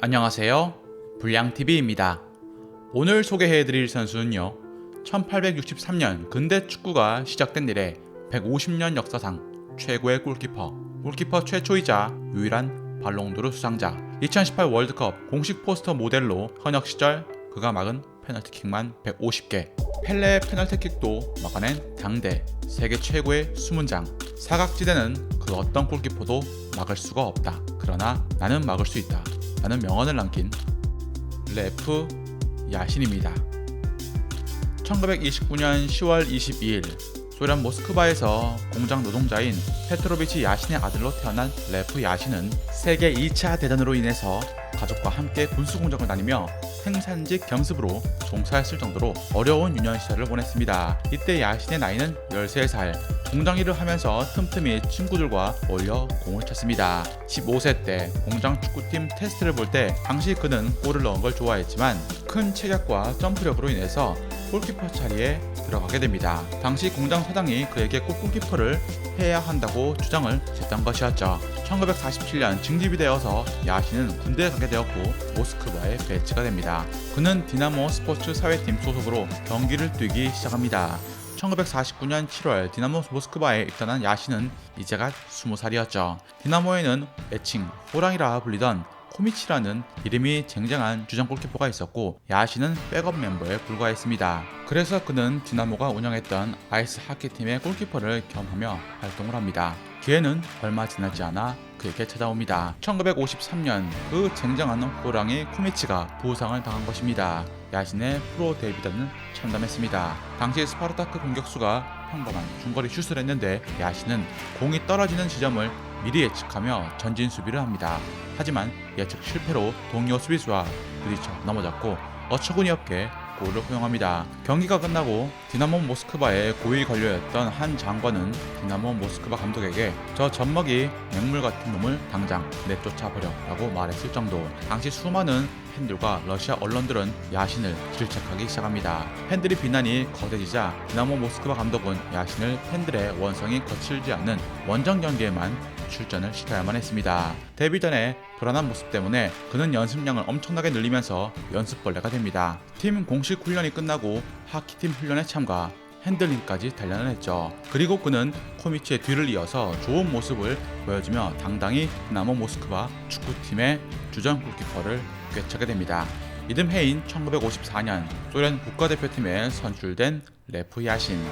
안녕하세요. 불량TV입니다. 오늘 소개해드릴 선수는요. 1863년 근대 축구가 시작된 이래 150년 역사상 최고의 골키퍼, 골키퍼 최초이자 유일한 발롱도르 수상자, 2018 월드컵 공식 포스터 모델로 현역 시절 그가 막은 페널티킥만 150개, 펠레의 페널티킥도 막아낸 당대 세계 최고의 수문장, 사각지대는 그 어떤 골키퍼도 막을 수가 없다. 그러나 나는 막을 수 있다. 라는 명언을 남긴 레프 야신입니다. 1929년 10월 22일 소련 모스크바에서 공장 노동자인 페트로비치 야신의 아들로 태어난 레프 야신은 세계 2차 대전으로 인해서 가족과 함께 군수 공장을 다니며 생산직 경습으로 종사했을 정도로 어려운 유년 시절을 보냈습니다. 이때 야신의 나이는 13살, 공장 일을 하면서 틈틈이 친구들과 어울려 공을 쳤습니다. 15세 때 공장 축구팀 테스트를 볼 때 당시 그는 골을 넣은 걸 좋아했지만 큰 체격과 점프력으로 인해서 골키퍼 자리에 들어가게 됩니다. 당시 공장 사장이 그에게 꼭 골키퍼를 해야 한다고 주장을 했던 것이었죠. 1947년 징집이 되어서 야신은 군대에 가게 되었고 모스크바에 배치가 됩니다. 그는 디나모 스포츠 사회팀 소속으로 경기를 뛰기 시작합니다. 1949년 7월 디나모 모스크바에 입단한 야신은 이제가 20살이었죠. 디나모에는 애칭 호랑이라 불리던 코미치라는 이름이 쟁쟁한 주전 골키퍼가 있었고 야신은 백업 멤버에 불과했습니다. 그래서 그는 디나모가 운영했던 아이스 하키팀의 골키퍼를 겸하며 활동을 합니다. 기회는 얼마 지나지 않아 그에게 찾아옵니다. 1953년 그 쟁쟁한 호랑이 코미치가 부상을 당한 것입니다. 야신의 프로 데뷔전을 참담했습니다. 당시 스파르타크 공격수가 평범한 중거리 슛을 했는데 야신은 공이 떨어지는 지점을 미리 예측하며 전진 수비를 합니다. 하지만 예측 실패로 동료 수비수와 부딪혀 넘어졌고 어처구니 없게 골을 허용합니다. 경기가 끝나고 디나모 모스크바의 고위 관료였던 한 장관은 디나모 모스크바 감독에게 저 젖먹이 맹물 같은 놈을 당장 내쫓아 버려라고 말했을 정도. 당시 수많은 팬들과 러시아 언론들은 야신을 질책하기 시작합니다. 팬들의 비난이 거대지자 디나모 모스크바 감독은 야신을 팬들의 원성이 거칠지 않는 원정 경기에만 출전을 시켜야만 했습니다. 데뷔 전에 불안한 모습 때문에 그는 연습량을 엄청나게 늘리면서 연습벌레가 됩니다. 팀 공식 훈련이 끝나고 하키팀 훈련에 참가, 핸들링까지 단련을 했죠. 그리고 그는 코미치의 뒤를 이어서 좋은 모습을 보여주며 당당히 디나모 모스크바 축구팀의 주전 골키퍼를 꿰차게 됩니다. 이듬 해인 1954년 소련 국가대표팀에 선출된 레프 야신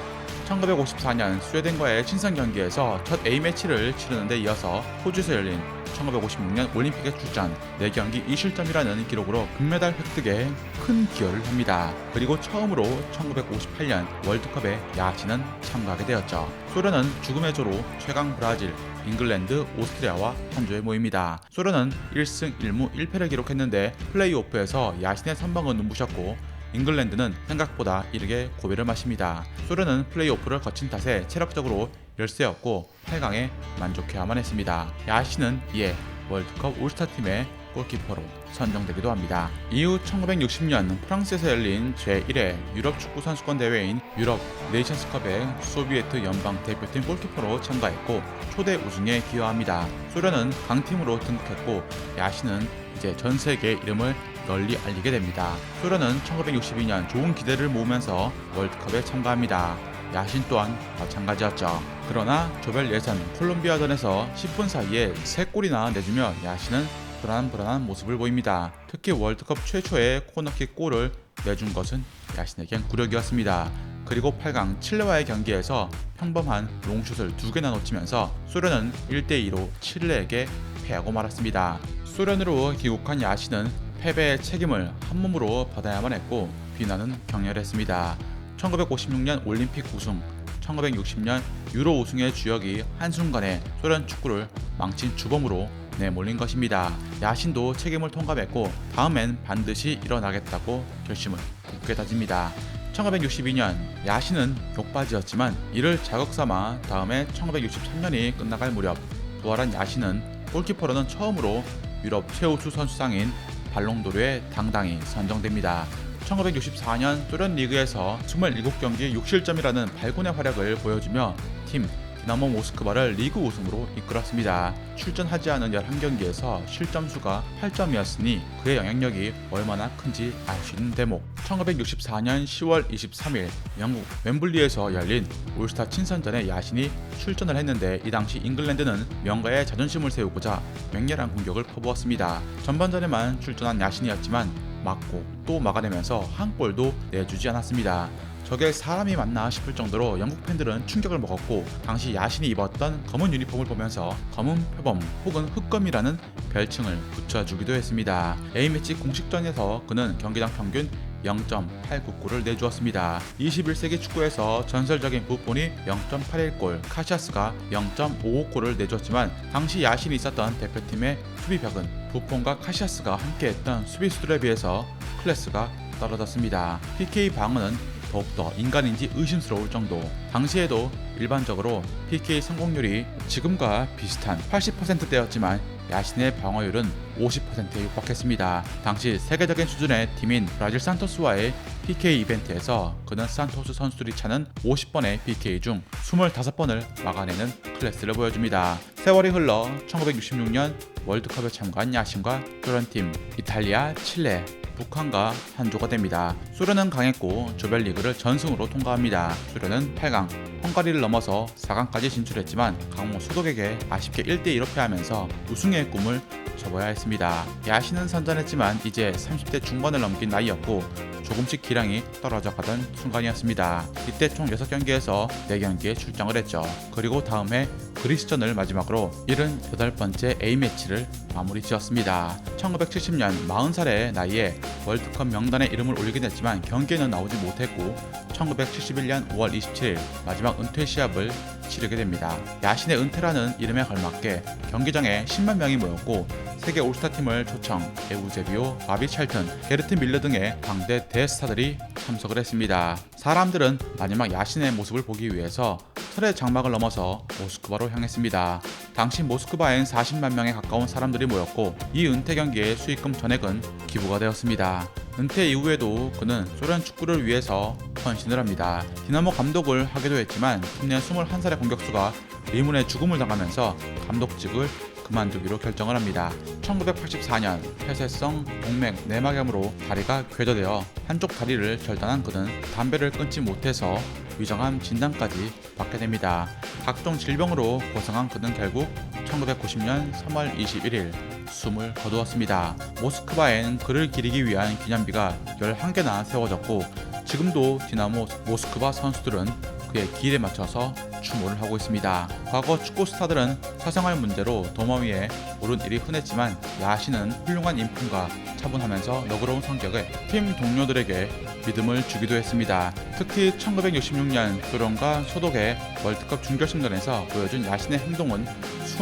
1954년 스웨덴과의 친선 경기에서 첫 A매치를 치르는 데 이어서 호주에서 열린 1956년 올림픽에 출전 4경기 2실점이라는 기록으로 금메달 획득에 큰 기여를 합니다. 그리고 처음으로 1958년 월드컵에 야신은 참가하게 되었죠. 소련은 죽음의 조로 최강 브라질, 잉글랜드, 오스트리아와 한 조에 모입니다. 소련은 1승 1무 1패를 기록했는데 플레이오프에서 야신의 선방은 눈부셨고 잉글랜드는 생각보다 이르게 고비를 마십니다. 소련은 플레이오프를 거친 탓에 체력적으로 열세였고 8강에 만족해야만 했습니다. 야신은 이에 월드컵 올스타팀의 골키퍼로 선정되기도 합니다. 이후 1960년 프랑스에서 열린 제1회 유럽 축구 선수권 대회인 유럽 네이션스컵의 소비에트 연방 대표팀 골키퍼로 참가했고 초대 우승에 기여합니다. 소련은 강팀으로 등극했고 야신은 이제 전 세계 이름을 널리 알리게 됩니다. 소련은 1962년 좋은 기대를 모으면서 월드컵에 참가합니다. 야신 또한 마찬가지였죠. 그러나 조별 예선 콜롬비아전에서 10분 사이에 3골이나 내주며 야신은 불안불안한 모습을 보입니다. 특히 월드컵 최초의 코너킥 골을 내준 것은 야신에겐 굴욕이었습니다. 그리고 8강 칠레와의 경기에서 평범한 롱슛을 두 개나 놓치면서 소련은 1대2로 칠레에게 패하고 말았습니다. 소련으로 귀국한 야신은 패배의 책임을 한 몸으로 받아야만 했고 비난은 격렬했습니다. 1956년 올림픽 우승, 1960년 유로 우승의 주역이 한순간에 소련 축구를 망친 주범으로 내몰린 것입니다. 야신도 책임을 통감했고 다음엔 반드시 일어나겠다고 결심을 굳게 다집니다. 1962년 야신은 욕받이였지만 이를 자극 삼아 다음해 1963년이 끝나갈 무렵 부활한 야신은 골키퍼로는 처음으로 유럽 최우수 선수상인 발롱도르에 당당히 선정됩니다. 1964년 소련 리그에서 27경기 6실점이라는 발군의 활약을 보여주며 팀 디나모 모스크바를 리그 우승으로 이끌었습니다. 출전하지 않은 11경기에서 실점수가 8점이었으니 그의 영향력이 얼마나 큰지 알 수 있는 대목. 1964년 10월 23일 영국 웸블리에서 열린 올스타 친선전에 야신이 출전을 했는데 이 당시 잉글랜드는 명가의 자존심을 세우고자 맹렬한 공격을 퍼부었습니다. 전반전에만 출전한 야신이었지만 막고 또 막아내면서 한 골도 내주지 않았습니다. 저게 사람이 맞나 싶을 정도로 영국 팬들은 충격을 먹었고 당시 야신이 입었던 검은 유니폼을 보면서 검은 표범 혹은 흑검이라는 별칭을 붙여주기도 했습니다. A매치 공식전에서 그는 경기당 평균 0.899골을 내주었습니다. 21세기 축구에서 전설적인 부폰이 0.81골, 카시아스가 0.55골을 내줬지만 당시 야신이 있었던 대표팀의 수비벽은 부폰과 카시아스가 함께했던 수비수들에 비해서 클래스가 떨어졌습니다. PK 방어는 더욱더 인간인지 의심스러울 정도. 당시에도 일반적으로 PK 성공률이 지금과 비슷한 80%대였지만 야신의 방어율은 50%에 육박했습니다. 당시 세계적인 수준의 팀인 브라질 산토스와의 PK 이벤트에서 그는 산토스 선수들이 차는 50번의 PK 중 25번을 막아내는 클래스를 보여줍니다. 세월이 흘러 1966년 월드컵에 참가한 야신과 소련팀, 이탈리아, 칠레, 북한과 한조가 됩니다. 소련은 강했고 조별리그를 전승으로 통과합니다. 소련은 8강, 헝가리를 넘어서 4강까지 진출했지만 강호 소독에게 아쉽게 1대1로 패하면서 우승의 꿈을 접어야 했습니다. 야신은 선전했지만 이제 30대 중반을 넘긴 나이였고 조금씩 기량이 떨어져 가던 순간이었습니다. 이때 총 6경기에서 4경기에 출장을 했죠. 그리고 다음 해 그리스전을 마지막으로 78번째 A매치를 마무리 지었습니다. 1970년 40살의 나이에 월드컵 명단에 이름을 올리긴 했지만 경기에는 나오지 못했고 1971년 5월 27일 마지막 은퇴 시합을 치르게 됩니다. 야신의 은퇴라는 이름에 걸맞게 경기장에 10만 명이 모였고 세계 올스타팀을 초청, 에우제비오, 바비 찰튼, 게르트 밀러 등의 당대 대스타들이 참석을 했습니다. 사람들은 마지막 야신의 모습을 보기 위해서 설의 장막을 넘어서 모스크바로 향했습니다. 당시 모스크바엔 40만 명에 가까운 사람들이 모였고 이 은퇴 경기의 수익금 전액은 기부가 되었습니다. 은퇴 이후에도 그는 소련 축구를 위해서 헌신을 합니다. 디나모 감독을 하기도 했지만 팀내 21살의 공격수가 리문의 죽음을 당하면서 감독직을 그만두기로 결정을 합니다. 1984년 폐쇄성 동맥 내막염으로 다리가 궤도되어 한쪽 다리를 절단한 그는 담배를 끊지 못해서 위장암 진단까지 받게 됩니다. 각종 질병으로 고생한 그는 결국 1990년 3월 21일 숨을 거두었습니다. 모스크바엔 그를 기리기 위한 기념비가 11개나 세워졌고 지금도 디나모 모스크바 선수들은 그의 길에 맞춰서 추모를 하고 있습니다. 과거 축구 스타들은 사생활 문제로 도마 위에 오른 일이 흔했지만 야신은 훌륭한 인품과 차분하면서 너그러운 성격에 팀 동료들에게 믿음을 주기도 했습니다. 특히 1966년 소련과 소독의 월드컵 준결승전에서 보여준 야신의 행동은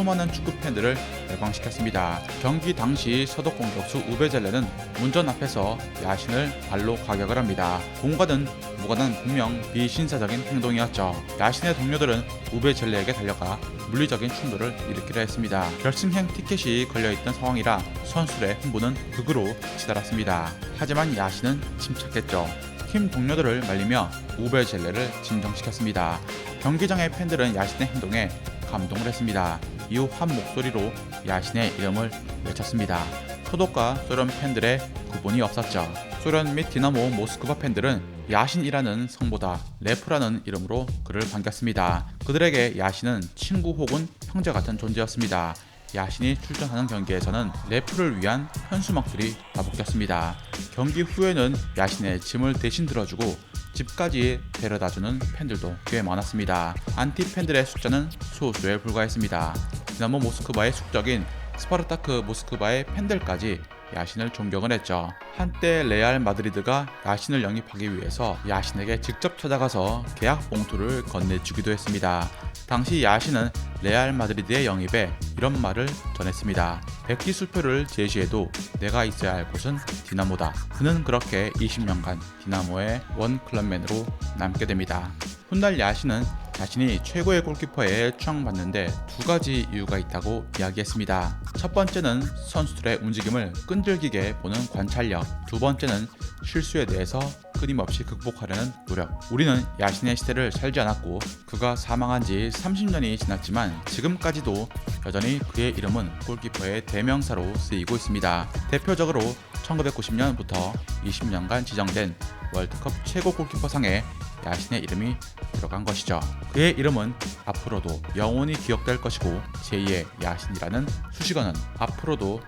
수많은 축구 팬들을 열광시켰습니다. 경기 당시 서독 공격수 우베젤레는 문전 앞에서 야신을 발로 가격을 합니다. 공과는 무관한 분명 비신사적인 행동이었죠. 야신의 동료들은 우베젤레에게 달려가 물리적인 충돌을 일으키려 했습니다. 결승행 티켓이 걸려있던 상황이라 선수들의 흥분은 극으로 치달았습니다. 하지만 야신은 침착했죠. 팀 동료들을 말리며 우베젤레를 진정시켰습니다. 경기장의 팬들은 야신의 행동에 감동을 했습니다. 이후 한 목소리로 야신의 이름을 외쳤습니다. 소독과 소련 팬들의 구분이 없었죠. 소련 및 디나모 모스크바 팬들은 야신이라는 성보다 레프라는 이름으로 그를 반겼습니다. 그들에게 야신은 친구 혹은 형제 같은 존재였습니다. 야신이 출전하는 경기에서는 레프를 위한 현수막들이 다복겼습니다. 경기 후에는 야신의 짐을 대신 들어주고 집까지 데려다주는 팬들도 꽤 많았습니다. 안티 팬들의 숫자는 소수에 불과했습니다. 디나모 모스크바의 숙적인 스파르타크 모스크바의 팬들까지 야신을 존경을 했죠. 한때 레알 마드리드가 야신을 영입하기 위해서 야신에게 직접 찾아가서 계약 봉투를 건네주기도 했습니다. 당시 야신은 레알 마드리드의 영입에 이런 말을 전했습니다. 백기 수표를 제시해도 내가 있어야 할 곳은 디나모다. 그는 그렇게 20년간 디나모의 원 클럽맨으로 남게 됩니다. 훗날 야신은 자신이 최고의 골키퍼에 추앙받는데 두 가지 이유가 있다고 이야기했습니다. 첫 번째는 선수들의 움직임을 끈질기게 보는 관찰력, 두 번째는 실수에 대해서 끊임없이 극복하려는 노력. 우리는 야신의 시대를 살지 않았고 그가 사망한 지 30년이 지났지만 지금까지도 여전히 그의 이름은 골키퍼의 대명사로 쓰이고 있습니다. 대표적으로 1990년부터 20년간 지정된 월드컵 최고 골키퍼 상에 야신의 이름이 들어간 것이죠. 그의 이름은 앞으로도 영원히 기억될 것이고 제2의 야신이라는 수식어는 앞으로도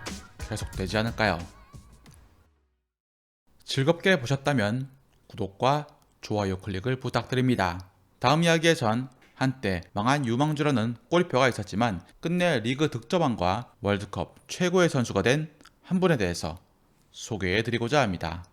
계속되지 않을까요? 즐겁게 보셨다면 구독과 좋아요 클릭을 부탁드립니다. 다음 이야기에선 한때 망한 유망주라는 골표가 있었지만 끝내 리그 득점왕과 월드컵 최고의 선수가 된 한 분에 대해서 소개해 드리고자 합니다.